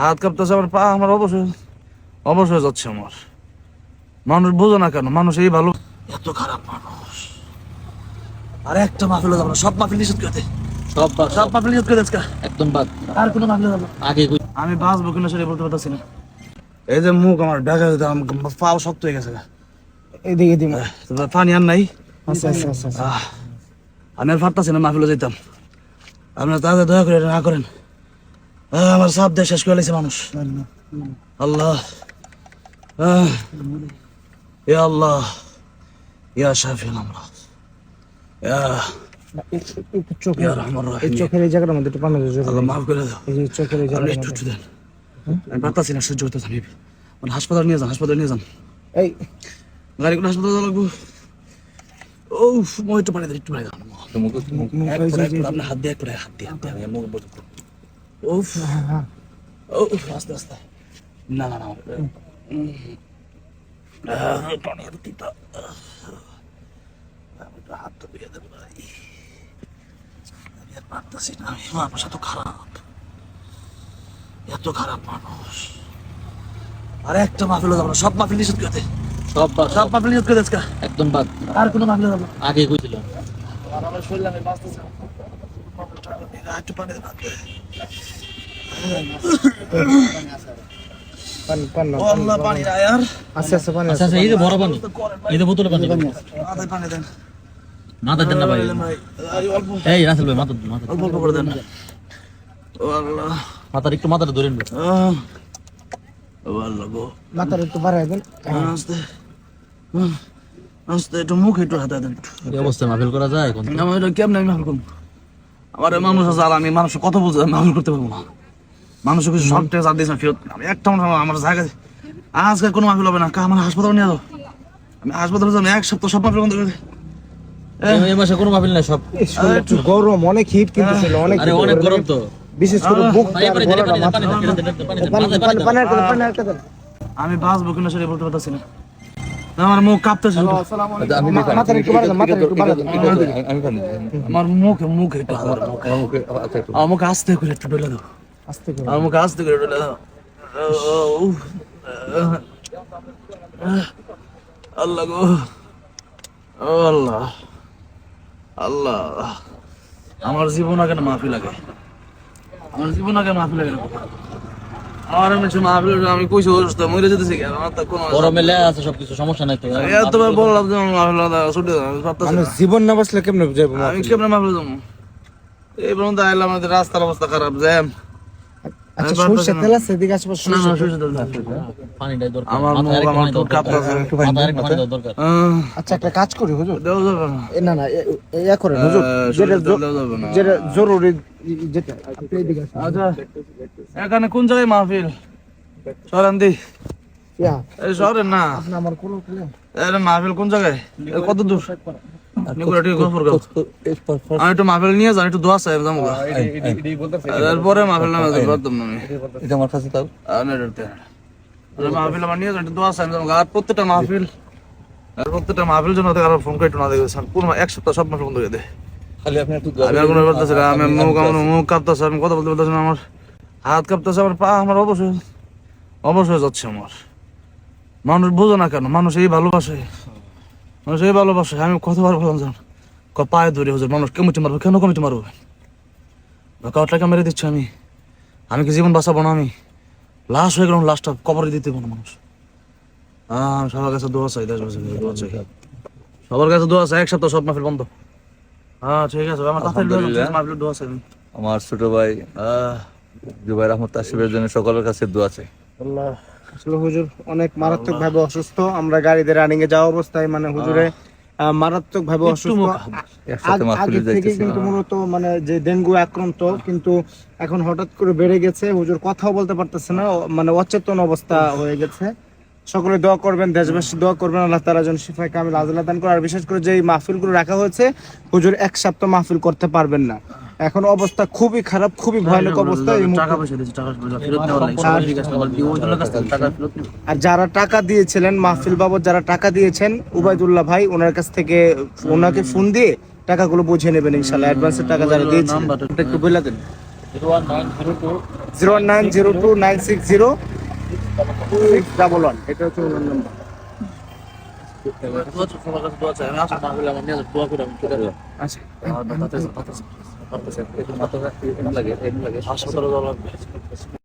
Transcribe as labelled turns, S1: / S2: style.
S1: হাত কাঁপতেছে আমার পা আমার অবশ্যই অবশ্যই যাচ্ছে আমার। মানুষ বোঝে না কেন মানুষ এই ভালো এত খারাপ মানুষ। আর একটা মাহফিল যাব না সব মাহফিল নিষেধ করে দে।
S2: সব
S1: সব মাহফিল নিষেধ করে দে
S2: একদম বাদ।
S1: আর কোনো মাহফিল যাব
S2: আগে
S1: আমি বাঁচবো কিনা সেটা বলতে পারতেছি না। এই যে মুখ আমার ঢাকা পাও শক্ত হয়ে গেছে।
S3: এদিকে দিম
S1: পানি আর নাই?
S3: আচ্ছা আচ্ছা আচ্ছা।
S1: আমি আর পারতাছি না মাহফিলে যেতাম আপনারা তাদের দয়া করে না করেন। আমার সাপ দেশ শেষ করে লাগছে মানুষ। আল্লাহ। ইয়া আল্লাহ। ইয়া শাফিল আমরা ইয়া
S3: একটু- একটু চোখে
S1: ইয়া রহমান রহিম।
S3: চোখের এই জায়গাটার মধ্যে একটু পানি দিও
S1: আল্লাহ মাফ করে দাও।
S3: এই চোখের এই
S1: আপনি একটু একটু দেন। আমি পারতাছি না সহ্য মানে হাসপাতাল নিয়ে যান হাসপাতাল নিয়ে যান।
S3: এই
S1: গাড়ি করে হাসপাতাল যাওয়া লাগবো। ও মই একটু পানি দেন একটু পানি দেন।
S3: মুখ
S1: এক
S3: এই
S1: করে,
S3: যে-
S1: এক করে, আপনার হাত দিয়ে হাত দিয়ে, হাত দিয়ে, মুখ। উফ। উফ, আস্তে, আস্তে। না, না, না, পানি তিতা। আমি দেবো ভাই। আমি আর পারতাছি না, আমি- মানুষ এত খারাপ। এত খারাপ মানুষ আর একটা মাহফিল যাব না সব মাহফিল নিষেধ করে দে
S2: সব
S1: সব মাহফিল নিষেধ করে দে
S2: একদম বাদ
S1: আর কোনো মাহফিল যাব
S2: আগে কইছিলাম
S1: আর আমার শরীরে আমি বাঁচতেছি একটু পানি দেন হাতে।
S3: পানি পানি নাও,
S1: ও
S3: পানি
S1: আল্লাহ, পানি নাই আর।
S3: আস্তে আস্তে পানি
S2: আচ্ছা এই যে বড় পানি এই যে বোতলে পানি
S1: মাথায় পানি দেন।
S2: মাথা দেন না ভাই
S1: দেন ভাই। এই অল্প
S2: এই রাসেল ভাই মাথা মাথা
S1: অল্প অল্প করে দেন। ও আল্লাহ।
S2: মাথার একটু মাথাটা ধরেন ভাই।
S1: ও আল্লাহ গো।
S3: মাথার একটু বাড়াই দেন
S1: আস্তে। আস্তে, একটু মুখ একটু হাতে দেন
S2: এই অবস্থায় মাহফিল করা যায় কোন
S1: আমার এটা কেমনে আমি মাফল করব? আমার মানুষ আছে আর আমি মানুষ কত বুঝে মাফল করতে পারব না মানুষের কিছু শখ টেক দিয়েছে ফেরত আমি একটা আমার- আমার জায়গায় আজকে কোনো মাফিল হবে না আমার হাসপাতালে নিয়ে যাও। আমি হাসপাতালে যাব এক সপ্তাহ সব মাফিল বন্ধ করে।
S2: এই- মাসে কোনো মাহফিল নাই সব।
S3: একটু গরম অনেক হিট কিন্তু ছিল অনেক
S2: অনেক গরম তো।
S3: বিশেষ করে বুক।
S1: আমি বাঁচবো কিনা সেটা বলতে পারতেছি না। আমার মুখ কাঁপতেছে
S3: দেন
S1: আমার মুখে মুখে একটু মুখে আস্তে করে একটু ডলে দাও।
S3: আস্তে করে।
S1: আমার মুখে আস্তে করে। আল্লাহ গো আল্লাহ আল্লাহ আমার জীবন আগে মাফি লাগে আমার জীবন আগে মাফি লাগে আমার আমি মাহফিল আমি কইছি অসুস্থ মরে যেতেছি আমার তো কোনো
S2: গরমে আছে সবকিছু সমস্যা নাই তো।
S1: এতবার বললাম যে আমার মাহফিল ছুটি দেন, আমি পারতাছি না।
S3: জীবন না কেমনে যাব
S1: আমি কেমনে মাহফিল যাব? এই পর্যন্ত আইলাম আমাদের রাস্তার অবস্থা খারাপ জ্যাম।
S3: আচ্ছা
S1: আমি
S3: তেল আছে এদিকে আশেপাশে
S1: না না
S3: সরষে
S1: শুয়ে দিন
S2: পানিটাই দরকার
S1: আমার মুখ, আমার
S2: পানি
S1: ঠোঁট
S2: দরকার।
S1: কাঁপতেছে।
S2: মাথায় আরেকটু পানি দরকার।
S3: আচ্ছা একটা কাজ করি হুজুর।
S1: দেওয়া যাবে না?
S3: না না এ- এ- ইয়া করেন হুজুর। যেটা
S1: শরীরে তেল
S3: জ-
S1: দেওয়া যাবে না।
S3: যেটা জরুরি যেটা। আপনি এদিকে আসুন।
S1: আচ্ছা এখানে কোন জায়গায় মাহফিল? সরেন দি।
S3: ইয়া,
S1: এই সরেন না।
S3: আপনি আমার।
S1: মাহফিল কোন জায়গায়? কত দূর? নিকুড়া ঠিক গফর গাঁও। আমি একটু মাহফিল নিয়ে যান একটু দোয়া চাই যাব গা। মাহফিল নামে যাব একদম
S2: এটা আমার কাছে তাও
S1: আর না ডরতে না। আর মাহফিল আমার নিয়ে যান একটু দোয়া চাই যাব আর প্রত্যেকটা মাহফিল আর প্রত্যেকটা মাহফিল জন্য আর ফোন করে একটু না দেখে পুরো এক সপ্তাহ সব মাস বন্ধ করে দে।
S2: খালি আপনি একটু
S1: আমি আর কোনো করতেছি না আমি মুখ আমার মুখ কাঁপতেছে আমি কথা বলতে আমার হাত কাঁপতেছে আমার পা আমার অবশ্যই অবশ্যই যাচ্ছে আমার। মানুষ বোঝে না কেন মানুষ এই ভালোবাসে। মানুষ এই ভালোবাসে আমি কতবার বললাম জান? পায়ে ধরে হুজুর মানুষ মারবো কেন কমিটি মারবো? মেরে দিচ্ছে আমি। আমি কি জীবন বাঁচাবো না আমি? লাশ হয়ে গেলাম লাশটা কবরে দিতে মানুষ। সবার কাছে দোয়া চাই দোয়া চাই। সবার কাছে দোয়া চাই এক সপ্তাহ সব মাহফিল বন্ধ। হ্যাঁ ঠিক আছে আমার তাড়াতাড়ি দোয়া চাই
S4: আমার ছোট ভাই জুবাই রহমত তাসিফের জন্য সকলের কাছে দোয়া চাই।
S3: আল্লাহ। আসলে হুজুর অনেক মারাত্মক ভাবে অসুস্থ। আমরা গাড়িতে রানিং এ যাওয়া অবস্থায় মানে হুজুরে মারাত্মক ভাবে অসুস্থ।
S1: মুখ
S4: একসাথে
S3: আগ-
S4: মাহফিলে
S3: আগে থেকে কিন্তু মূলত মানে যে ডেঙ্গু আক্রান্ত কিন্তু এখন হঠাৎ করে বেড়ে গেছে। হুজুর কথাও বলতে পারতেছে না মানে অচেতন অবস্থা হয়ে গেছে। সকলে দোয়া করবেন দেশবাসী দোয়া করবেন আল্লাহ তাআলা যেন শিফায় কামিল আজলা দান করে। আর বিশেষ করে যে এই মাহফিলগুলো রাখা হয়েছে হুজুর এক সপ্তাহ মাহফিল করতে পারবেন না। এখন অবস্থা খুবই খারাপ খুবই ভয়ানক অবস্থা। আর যারা টাকা দিয়েছিলেন মাহফিল বাবদ যারা টাকা দিয়েছেন উবায়দুল্লাহ ভাই ওনার কাছ থেকে ওনাকে ফোন দিয়ে টাকাগুলো বুঝে নেবেন ইনশাল্লাহ অ্যাডভান্সের টাকা যারা দিয়েছেন একটু বলে দেন। Zero one nine zero two
S2: zero nine zero two six zero double one. এটা হচ্ছে ওনার নাম্বার আচ্ছা।